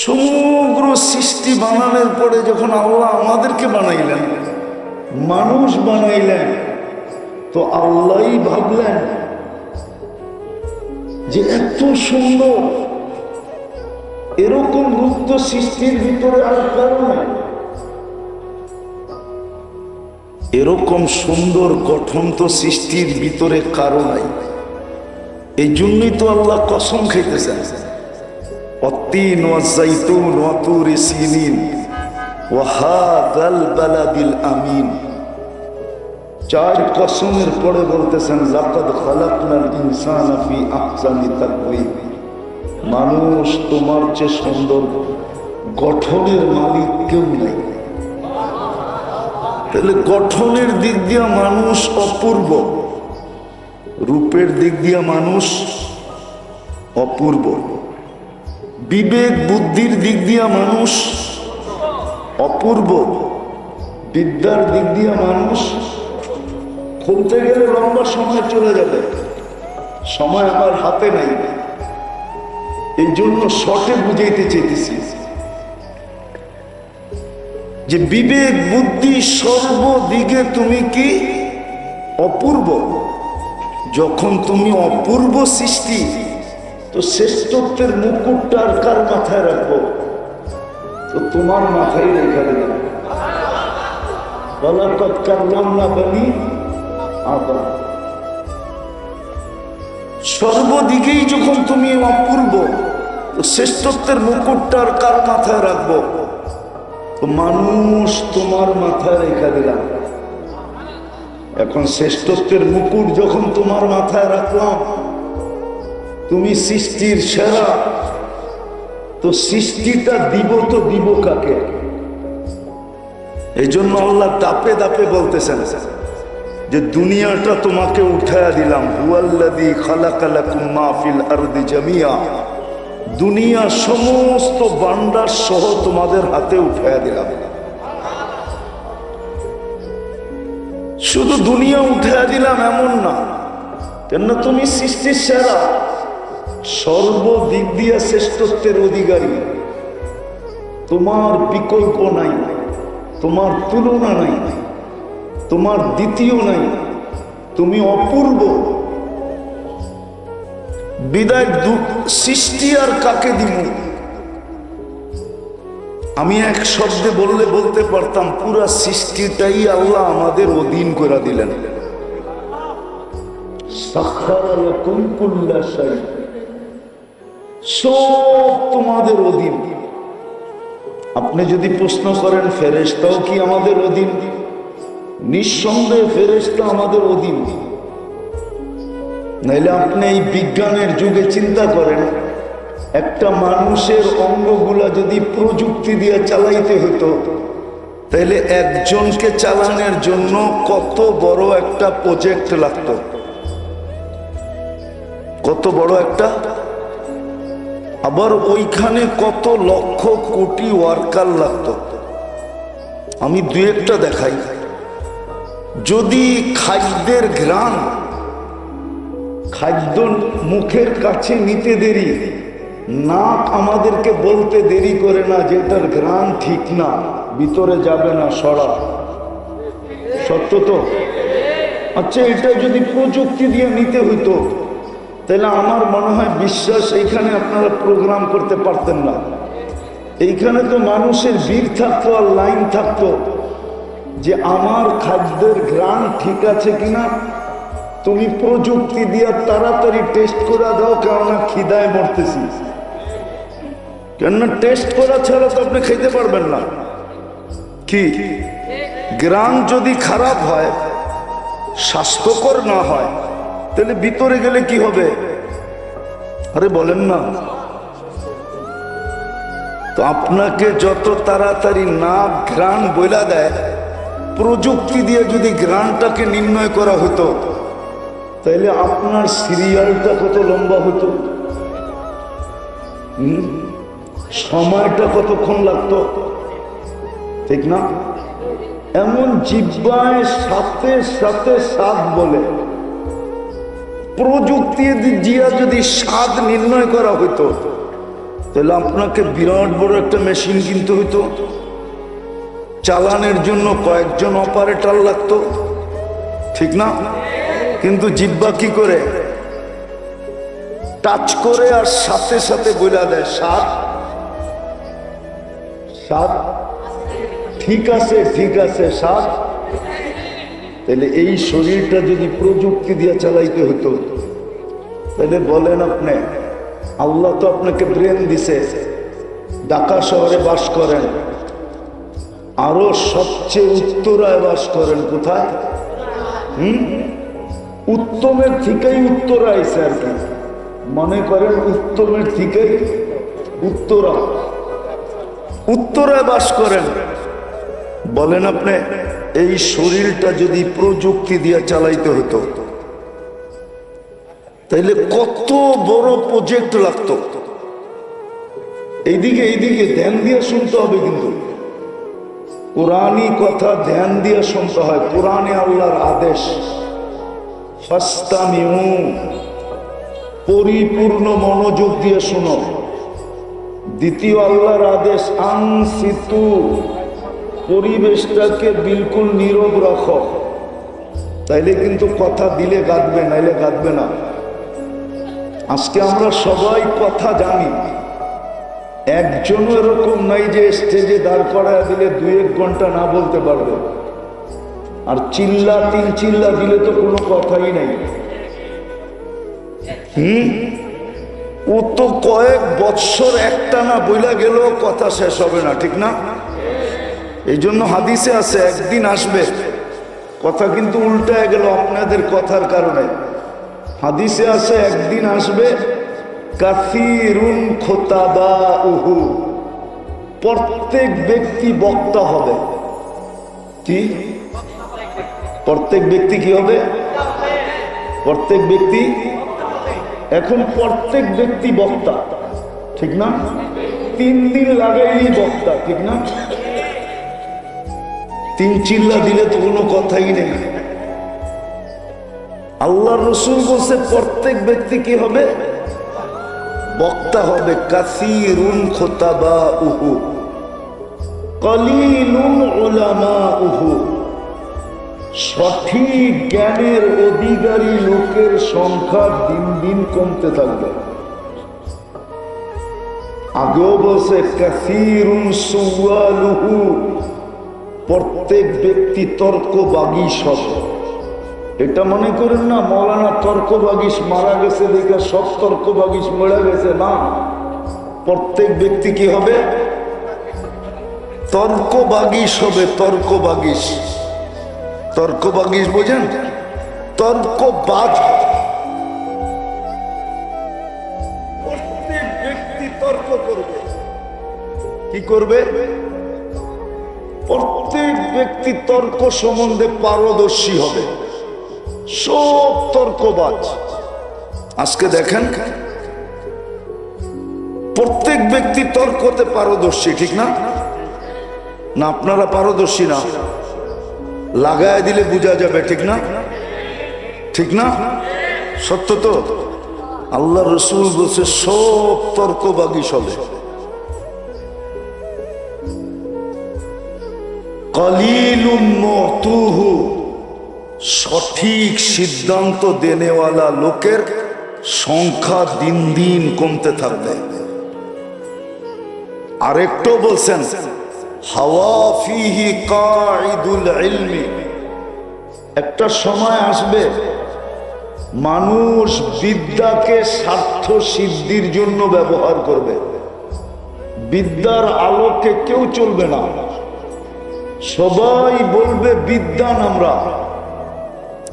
সমগ্র সৃষ্টি বানানোর পরে যখন আল্লাহ আমাদেরকে বানাইলেন, মানুষ বানাইলেন, তো আল্লাহই ভাবলেন যে এত সুন্দর, এরকম রূপ তো সৃষ্টির ভিতরে আর কারও নাই। এরকম সুন্দর গঠন তো সৃষ্টির ভিতরে কারও নাই। এই জন্যই তো আল্লাহ কসম খাইতেছেন। অত্তিন ওয়াজাইতুন ওয়াতুর সিনিন। ওয়াহাদাল বালাদিল আমিন। চার কসমের পরে বলতেছেন, লাকাদ খালাকনাল ইনসানা ফি আহসানি তাকওয়িম। মানুষ তোমার চেয়ে সুন্দর, গঠনের মালিক কেউ নাই। তাহলে গঠনের দিক দিয়া মানুষ অপূর্ব, রূপের দিক দিয়া মানুষ অপূর্ব। বিবেক বুদ্ধির দিক দিয়ে মানুষ, অপূর্ব বিদ্যার দিক দিয়ে মানুষ, খুলতে গেলে লম্বা সময় চলে যাবে। সময় আমার হাতে নাই। এই জন্য শর্টে বুঝাইতে চেয়েছি যে বিবেক বুদ্ধি সর্বদিকে তুমি কি? অপূর্ব। যখন তুমি অপূর্ব সৃষ্টি তো শ্রেষ্ঠত্বের মুকুটটা আর কার মাথায় রাখব? তো তোমার মাথায় রেখা তৎকার না আদা সর্বদিকেই যখন তুমি অপূর্ব শ্রেষ্ঠত্বের মুকুটটা আর কার মাথায় রাখব? মানুষ তোমার মাথায় রেখা দিলাম। এখন শ্রেষ্ঠত্বের মুকুট যখন তোমার মাথায় রাখলাম তুমি সৃষ্টির সেরা। তো সৃষ্টিটা দিব তো দিব কাকে? এই জন্য আল্লাহ দাপে দাপে বলতেছেন যে দুনিয়াটা তোমাকে উঠায়া দিলাম। হুয়াল্লাদি মাহফিল আরদি জামিয়া। দুনিয়া সমস্ত বান্ডার সহ তোমাদের হাতে উঠায়া দিলাম। শুধু দুনিয়া উঠায়া দিলাম এমন না কেন তুমি সৃষ্টির সেরা। সর্বদিক দিয়া শ্রেষ্ঠত্বের অধিকারী। তোমার বিকল্প নাই, তোমার তুলনা নাই, তোমার দ্বিতীয় নাই, তুমি অপূর্ব। বিদায় দু- সৃষ্টি আর কাকে দিব? আমি এক শব্দে বললে বলতে পারতাম, পুরা সৃষ্টিটাই আল্লাহ আমাদের অধীন করে দিলেন। সাক্ষারা লাকুম কুল্লা শাই। সব তোমাদের অধীন। আপনি যদি প্রশ্ন করেন, ফেরেশতাও কি আমাদের অধীন? নিঃসন্দেহে ফেরেশতা আমাদের অধীন। নাইলে আপনি এই বিজ্ঞানের যুগে চিন্তা করেন, একটা মানুষের অঙ্গগুলা যদি প্রযুক্তি দিয়ে চালাইতে হতো তাহলে একজনকে চালানোর জন্য কত বড় একটা প্রজেক্ট লাগতো। কত বড় একটা আবার ওইখানে কত লক্ষ কোটি ওয়ার্কার লাগতো। আমি দু একটা দেখাই। যদি খাদ্যের ঘ্রাণ খাদ্য মুখের কাছে নিতে দেরি, নাক আমাদেরকে বলতে দেরি করে না যে এটার ঘ্রাণ ঠিক না, ভিতরে যাবে না সরা। সত্য তো? আচ্ছা এটা যদি প্রযুক্তি দিয়ে নিতে হইতো তাহলে আমার মনে হয় বিশ্বাস এইখানে আপনারা প্রোগ্রাম করতে পারতেন না। এইখানে তো মানুষের ভিড় থাকতো আর লাইন থাকতো যে আমার খাদ্যের ঘ্রাণ ঠিক আছে কিনা? তুমি প্রযুক্তি দিয়ে তাড়াতাড়ি টেস্ট করে দাও, কেননা খিদায় মরতেছি। কেননা টেস্ট করা ছাড়া তো আপনি খেতে পারবেন না। কি? গ্রাম যদি খারাপ হয়, স্বাস্থ্যকর না হয় তাহলে ভিতরে গেলে কি হবে? আরে বলেন না। তো আপনাকে যত তাড়াতাড়ি না ঘ্রাণ বইলা দেয়, প্রযুক্তি দিয়ে যদি ঘ্রাণটাকে নির্ণয় করা হতো, তাহলে আপনার সিরিয়ালটা কত লম্বা হতো? সময়টা কতক্ষণ লাগতো? ঠিক না? এমন জিব্বায় সাথে সাথে স্বাদ বলে। প্রযুক্তি জিয়া যদি স্বাদ নির্ণয় করা হতো তাহলে আপনাকে বিরাট বড় একটা মেশিন কিনতে হইতো। চালানের জন্য কয়েকজন অপারেটর লাগতো। ঠিক না? কিন্তু জিব্বা কি করে? টাচ করে আর সাথে সাথে বইলা দেয় সাত সাত ঠিক আছে ঠিক আছে সাত তাহলে এই শরীরটা যদি প্রযুক্তি দিয়ে চালাইতে হতো, তাহলে বলেন আপনি, আল্লাহ তো আপনাকে ব্রেন দিছে, ঢাকা শহরে বাস করেন। আরও সবচেয়ে উত্তরায় বাস করেন, কোথায়? হুম? উত্তমের থেকেই উত্তরা আইসে আর কি। মনে করেন উত্তমের থেকেই উত্তরা। উত্তরায় বাস করেন। বলেন আপনি এই শরীরটা যদি প্রযুক্তি দিয়ে চালাইতে হতো তাইলে কত বড় প্রজেক্ট লাগতো। এইদিকে এইদিকে ধ্যান দিয়ে শুনতে হবে কিন্তু। কোরআনই কথা ধ্যান দিয়ে শুনতে হয়, কোরআনে আল্লাহর আদেশ। পরিপূর্ণ মনোযোগ দিয়ে শুনো। দ্বিতীয় আল্লাহর আদেশ, আনসিতু। পরিবেশটাকে বিলকুল নীরব রাখো। তাইলে কিন্তু কথা দিলে গাঁদবে, নাইলে গাঁদবে না। আজকে আমরা সবাই কথা জানি। একজনও এরকম নাই যে স্টেজে দাঁড় করায় দিলে দুই এক ঘণ্টা না বলতে পারবে। আর চিল্লা, তিন চিল্লা দিলে তো কোনো কথাই নাই। হুম? ও তো কয়েক বৎসর একটা না বইলা গেলেও কথা শেষ হবে না, ঠিক না? এই জন্য হাদিসে আছে, একদিন আসবে। কথা কিন্তু উল্টায় গেল আপনাদের কথার কারণে। হাদিসে আছে, একদিন আসবে, কাসিরুন খোতাবা উহু প্রত্যেক ব্যক্তি বক্তা হবে। কি? প্রত্যেক ব্যক্তি কি হবে? প্রত্যেক ব্যক্তি? এখন প্রত্যেক ব্যক্তি বক্তা, ঠিক না? তিন দিন লাগাইলেই বক্তা, ঠিক না? তিন চিল্লা দিলে তো কোনো কথাই নেই। আল্লাহ রসুল বলছে, প্রত্যেক ব্যক্তি কি হবে? বক্তা হবে, কাসিরুন খোতাবা উহু কলিলুন ওলামা উহু সঠিক জ্ঞানের অধিকারী লোকের সংখ্যা দিন দিন কমতে থাকবে। আগেও বলছে, কাসিরুন সুয়ালুহু প্রত্যেক ব্যক্তি তর্ক বাগিস এটা মনে করেন না, মৌলানা তর্ক বাগিস মারা গেছে দেখে সব তর্ক বাগিস মরে গেছে, না। প্রত্যেক ব্যক্তি কি হবে? তর্ক বাগিস হবে তর্ক বাগিস তর্ক বাগিস বোঝেন? তর্ক বাজ প্রত্যেক ব্যক্তি তর্ক করবে। কি করবে? প্রত্যেক ব্যক্তি তর্ক সম্বন্ধে পারদর্শী হবে। সব তর্কবাজ। আজকে দেখেন, প্রত্যেক ব্যক্তি তর্কতে পারদর্শী, ঠিক না? না, আপনারা পারদর্শী না। লাগায় দিলে বোঝা যাবে, ঠিক না? ঠিক না? সত্য তো? আল্লাহ রসুল বলছে, সব তর্কবাগী চলে। সঠিক সিদ্ধান্ত দেনেওয়ালা লোকের সংখ্যা দিন দিন কমতে থাকবে। আরেকটু বলছেন একটা সময় আসবে, মানুষ বিদ্যাকে স্বার্থ সিদ্ধির জন্য ব্যবহার করবে। বিদ্যার আলোকে কেউ চলবে না। সবাই বলবে বিদ্যান আমরা।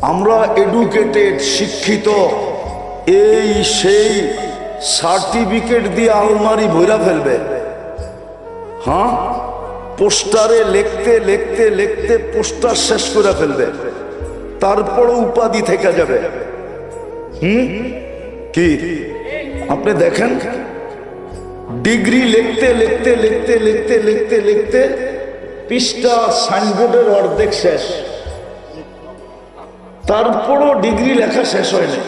আমরা এডুকেটেড শিক্ষিত। এই সেই সার্টিফিকেট দিয়ে আলমারি ভৈরা ফেলবে। হ্যাঁ? পোস্টারে লিখতে লিখতে লিখতে পোস্টার শেষ করে ফেলবে। তারপরে উপাধি থেকে যাবে। হুম? কি? আপনি দেখেন? ডিগ্রি লিখতে লিখতে লিখতে লিখতে লিখতে লিখতে পৃষ্ঠা সাইনবোর্ডের অর্ধেক শেষ। তারপরও ডিগ্রি লেখা শেষ হয়নি।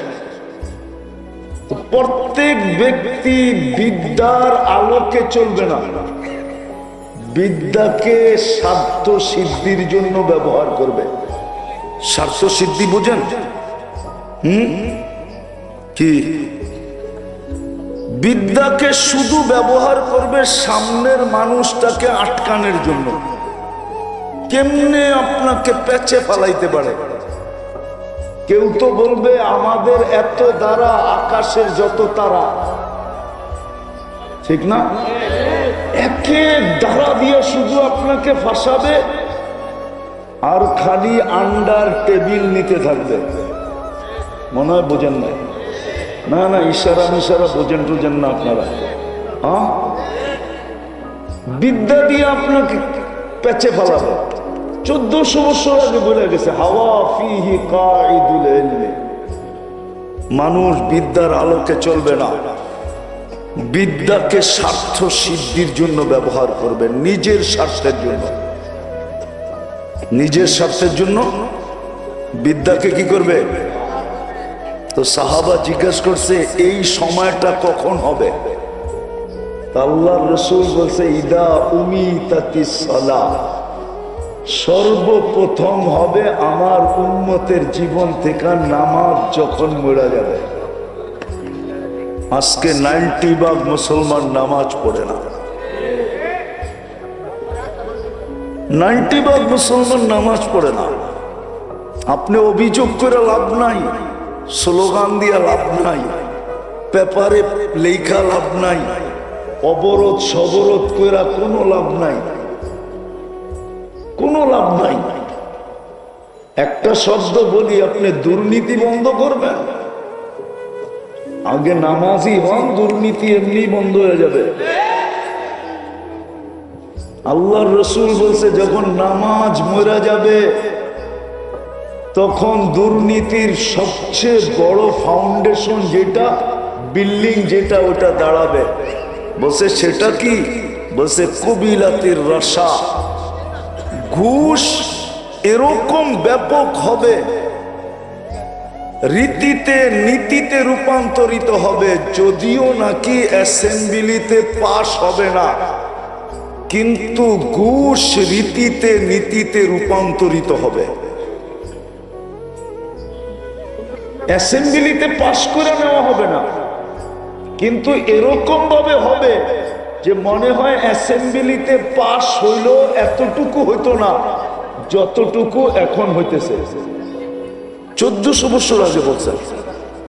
প্রত্যেক ব্যক্তি বিদ্যার আলোকে চলবে না। বিদ্যাকে স্বার্থ সিদ্ধির জন্য ব্যবহার করবে। স্বার্থ সিদ্ধি বোঝেন? হুম? কি? বিদ্যাকে শুধু ব্যবহার করবে সামনের মানুষটাকে আটকানোর জন্য। কেমনে আপনাকে পেঁচে ফালাইতে পারে? কেউ তো বলবে, আমাদের এত দ্বারা আকাশের যত তারা। ঠিক না? একে দ্বারা দিয়ে শুধু আপনাকে ফাঁসাবে আর খালি আন্ডার টেবিল নিতে থাকবে। মনে হয় বোঝেন না না না, ইশারা মিশারা বোঝেন টোঝেন না আপনারা। হ্যাঁ বিদ্যা দিয়ে আপনাকে পেঁচে ফেলাবে। চোদ্দশো বছর আগে বলে গেছে, হাওয়া ফিহি কাইদুল মানুষ বিদ্যার আলোকে চলবে না। বিদ্যাকে স্বার্থ সিদ্ধির জন্য ব্যবহার করবে, নিজের স্বার্থের জন্য। নিজের স্বার্থের জন্য বিদ্যাকে কি করবে? তো সাহাবা জিজ্ঞেস করছে, এই সময়টা কখন হবে? আল্লাহ রসুল বলছে, ইদা উমি তাতি সালা সর্বপ্রথম হবে আমার উন্মতের জীবন থেকে নামাজ যখন মরা যাবে। আজকে নাইনটি ভাগ মুসলমান নামাজ পড়ে না। নাইনটি ভাগ মুসলমান নামাজ পড়ে না। আপনি অভিযোগ করে লাভ নাই, স্লোগান দিয়া লাভ নাই, পেপারে লেখা লাভ নাই অবরোধ সবরোধ কইরা কোনো লাভ নাই। কোনো লাভ নাই। একটা শব্দ বলি আপনি দুর্নীতি বন্ধ করবেন। আগে নামাজই হন, দুর্নীতি এমনি বন্ধ হয়ে যাবে। আল্লাহ রসুল বলছে, যখন নামাজ মরা যাবে, তখন দুর্নীতির সবচেয়ে বড় ফাউন্ডেশন যেটা বিল্ডিং যেটা, ওটা দাঁড়াবে। বলছে, সেটা কি? বলছে, কবিলাতির রসা। ঘুষ এরকম ব্যাপক হবে। রীতিতে, নীতিতে রূপান্তরিত হবে, যদিও নাকি অ্যাসেম্বলিতে পাশ হবে না। কিন্তু ঘুষ রীতিতে, নীতিতে রূপান্তরিত হবে। অ্যাসেম্বলিতে পাশ করে নেওয়া হবে না। কিন্তু এরকম ভাবে হবে যে মনে হয় অ্যাসেম্বলিতে পাশ হইল এতটুকু হইতো না, যতটুকু এখন হইতেছে। চোদ্দশো বছর আগে বলছেন।